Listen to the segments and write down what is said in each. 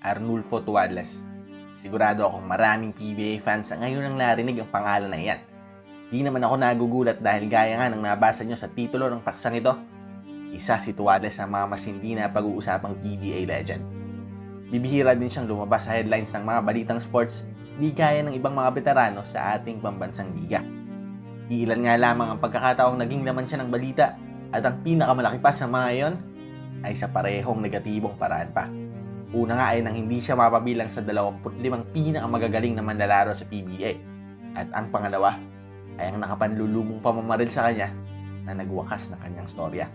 Arnulfo Tuadles. Sigurado akong maraming PBA fans ang ngayon ang narinig ang pangalan na iyan. Di naman ako nagugulat dahil gaya nga ng nabasa nyo sa titulo ng paksang ito, isa si Tuadles sa mga mas hindi na pag-uusapang PBA legend. Bibihira din siyang lumabas sa headlines ng mga balitang sports di gaya ng ibang mga veterano sa ating pambansang liga. Iilan nga lamang ang pagkakataong naging laman siya ng balita at ang pinakamalaki pa sa mga iyon ay sa parehong negatibong paraan pa. Una nga ay nang hindi siya mapabilang sa 25 pinakamagagaling na manlalaro sa PBA. At ang pangalawa ay ang nakapanlulumong pamamaril sa kanya na nagwakas ng kanyang storya.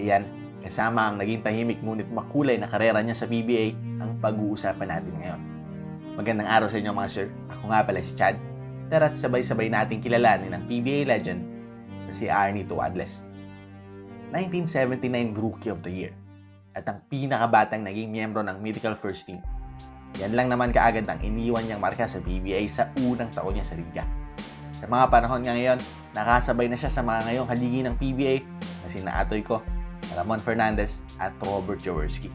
Iyan, kasama ang naging tahimik ngunit makulay na karera niya sa PBA ang pag-uusapan natin ngayon. Magandang araw sa inyo mga sir. Ako nga pala si Chad. Tara't sabay-sabay nating kilalanin ang PBA legend na si Arnie Tuadles. 1979 Rookie of the Year at ang pinakabatang naging miyembro ng Mythical First Team. Yan lang naman kaagad ang iniwan niyang marka sa PBA sa unang taon niya sa liga. Sa mga panahon nga ngayon, nakasabay na siya sa mga ngayong haligi ng PBA na sina Atoy ko, Ramon Fernandez at Robert Jaworski.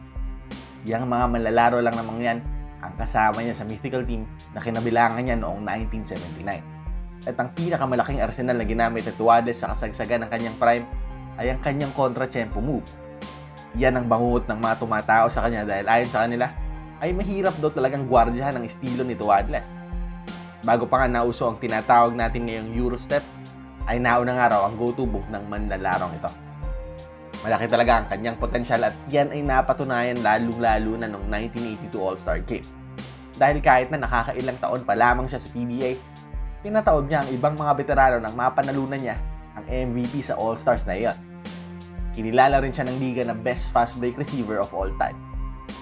Yang mga manlalaro lang namang yan ang kasama niya sa mythical team na kinabilangan niya noong 1979. At ang pinakamalaking arsenal na ginamit ni Tuades sa kasagsagan ng kanyang prime ay ang kanyang kontra-tempo move. Yan ang bangungot ng mga tumatao sa kanya dahil ayon sa kanila, ay mahirap daw talagang gwardyahan ang estilo ni Tuadles. Bago pa nga nauso ang tinatawag natin ngayong Eurostep, ay nauna nga raw ang go-to move ng manlalarong ito. Malaki talaga ang kanyang potensyal at yan ay napatunayan lalong-lalo na noong 1982 All-Star Game. Dahil kahit na nakakailang taon pa lamang siya sa PBA, pinataod niya ang ibang mga veterano nang mapanalunan niya ang MVP sa All-Stars na iyon. Kinilala rin siya ng liga na best fast break receiver of all time.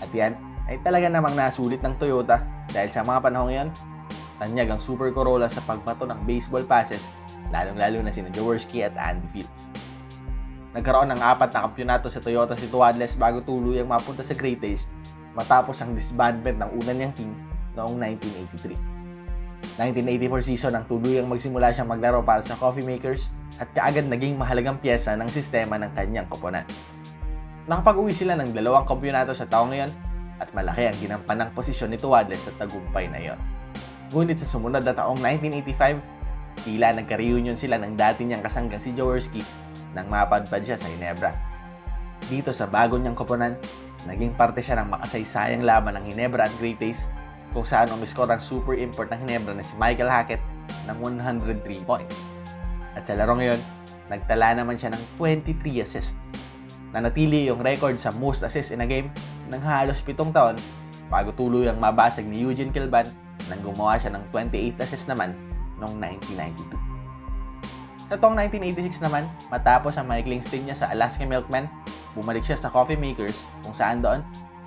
At yan ay talaga namang nasulit ng Toyota dahil sa mga panahon ngayon, tanyag ang Super Corolla sa pagbato ng baseball passes lalong-lalo na sina Jaworski at Andy Fields. Nagkaroon ng apat na kampyonato sa Toyota si Tuadles bago tuluyang mapunta sa Great Taste matapos ang disbandment ng una niyang team noong 1983. 1984 season ang tuluyang magsimula siyang maglaro para sa Coffee Makers at kaagad naging mahalagang pyesa ng sistema ng kanyang koponan. Nakapag-uwi sila ng dalawang kampyonato sa taong ngayon at malaki ang ginampanang posisyon ni Tuadles sa tagumpay na iyon. Ngunit sa sumunod na taong 1985, tila nagka-reunion sila ng dati niyang kasanggang si Jaworski nang mapadpad siya sa Hinebra. Dito sa bago niyang koponan, naging parte siya ng makasaysayang laban ng Hinebra at Great Taste kung saan umiskor ang super import ng Hinebra na si Michael Hackett ng 103 points. At sa laro ngayon, nagtala naman siya ng 23 assists. Nanatili yung record sa most assists in a game ng halos pitong taon bago tuluyang mabasag ni Eugene Kilban nang gumawa siya ng 28 assists naman noong 1992. Sa taong 1986 naman, matapos ang maikling stint niya sa Alaska Milkman, bumalik siya sa Coffee Makers kung saan doon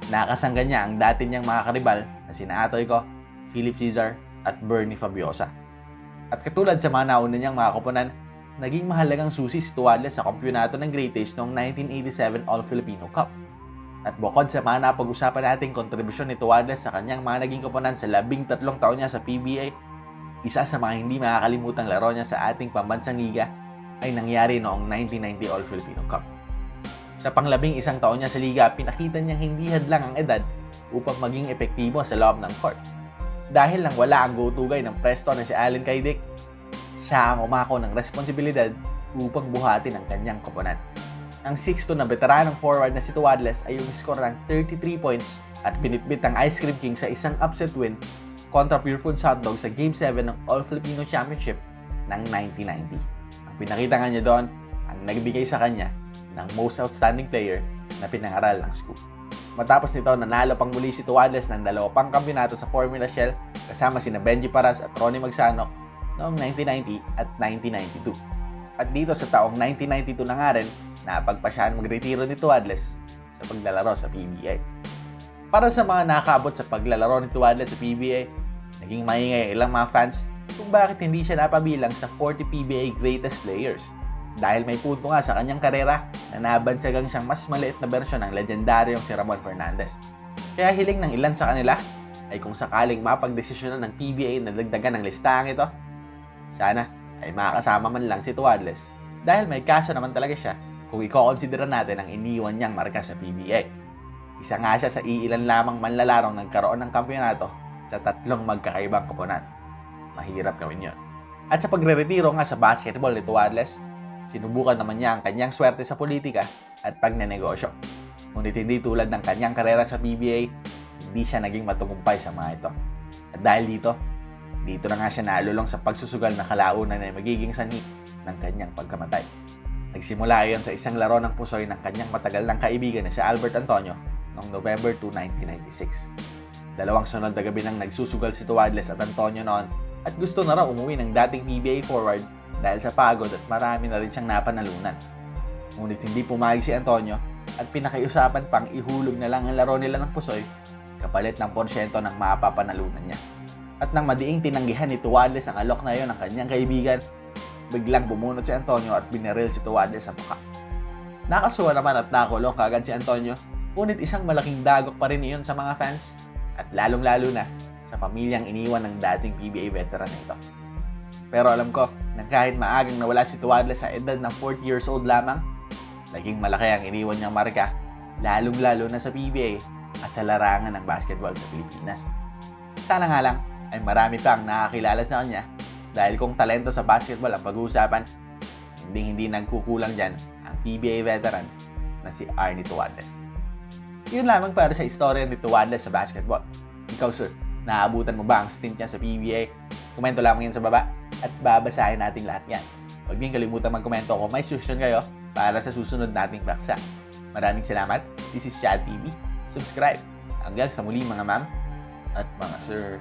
nakasangga niya ang dati niyang mga karibal na sina Atoy ko, Philip Caesar at Bernie Fabiosa. At katulad sa mga nauna niyang mga koponan, naging mahalagang susi si Tuadles sa kampyonato ng Great Taste noong 1987 All-Filipino Cup. At bukod sa mga napag-usapan nating kontribusyon ni Tuadles sa kanyang mga naging koponan sa labing tatlong taon niya sa PBA, isa sa mga hindi makakalimutang laro niya sa ating pambansang liga ay nangyari noong 1990 All-Filipino Cup. Sa panglabing isang taon niya sa liga, pinakita niyang hindi hadlang ang edad upang maging epektibo sa loob ng court. Dahil lang wala ang go-to guy ng Preston na si Allen Kaidik, siya ang umako ng responsibilidad upang buhatin ang kanyang koponan. Ang 6'2 na veteranong forward na si Tuadles ay umiskor ng 33 points at binitbit ang Ice Cream King sa isang upset win kontra Pure Foods Hotdog sa Game 7 ng All-Filipino Championship ng 1990. Ang pinakita nga niya doon, ang nagbigay sa kanya ng most outstanding player na pinangaral ng scoop. Matapos nito, nanalo pang muli si Tuadles ng dalawa pang kampyonato sa Formula Shell kasama sina Benji Paras at Ronnie Magsanok noong 1990 at 1992. At dito sa taong 1992 na nga rin, napagpasyahan magretiro ni Tuadles sa paglalaro sa PBA. Para sa mga nakaabot sa paglalaro ni Tuadles sa PBA, naging maingay ilang mga fans kung bakit hindi siya napabilang sa 40 PBA greatest players. Dahil may punto nga sa kanyang karera na nabansagang siyang mas maliit na bersyon ng legendaryong si Ramon Fernandez. Kaya hiling ng ilan sa kanila ay kung sakaling mapagdesisyonan ng PBA na dagdagan ng listahang ito, sana ay makakasama man lang si Tuadles dahil may kaso naman talaga siya kung i-consider natin ang iniwan niyang marka sa PBA. Isa nga siya sa iilan lamang manlalarong nagkaroon ng kampyonato sa tatlong magkakaibang koponan. Mahirap gawin yon. At sa pagre-retiro nga sa basketball ni Tuadles, sinubukan naman niya ang kanyang swerte sa politika at pagnenegosyo. Ngunit hindi tulad ng kanyang karera sa PBA, hindi siya naging matugumpay sa mga ito. At dahil dito, dito na nga siya nalulong sa pagsusugal na kalaunan na magiging sanhi ng kanyang pagkamatay. Nagsimula iyon sa isang laro ng pusoy ng kanyang matagal ng kaibigan na si Albert Antonio noong November 2, 1996. Dalawang sunod na gabi nang nagsusugal si Tuadles at Antonio noon at gusto na raw umuwi ng dating PBA forward dahil sa pagod at marami na rin siyang napanalunan. Ngunit hindi pumayag si Antonio at pinakiusapan pang ihulog na lang ang laro nila ng pusoy kapalit ng porsyento ng mapapanalunan niya. At nang madiing tinanggihan ni Tuwadles ang alok na yon ng kanyang kaibigan, biglang bumunot si Antonio at binaril si Tuwadles sa mukha. Nakasuwa naman at nakulong kagad si Antonio, ngunit isang malaking dagok pa rin iyon sa mga fans at lalong-lalo na sa pamilyang iniwan ng dating PBA veteran na ito. Pero alam ko na kahit maagang nawala si Tuwadles sa edad ng 40 years old lamang, naging malaki ang iniwan niyang marka, lalong-lalo na sa PBA at sa larangan ng basketball sa Pilipinas. Sana nga lang ay marami pang nakakilala sa kanya dahil kung talento sa basketball ang pag-uusapan, hindi hindi nagkukulang dyan ang PBA veteran na si Arnie Tuwadles. Yun lamang para sa istorya ni Tuwadles sa basketball. Ikaw sir, naabutan mo ba ang stint niya sa PBA? Komento lamang yan sa baba at babasahin natin lahat yan. Huwag din kalimutan mag-komento kung may suggestion kayo para sa susunod nating paksa. Maraming salamat. This is Chad TV. Subscribe. Hanggang sa muli mga ma'am at mga sir.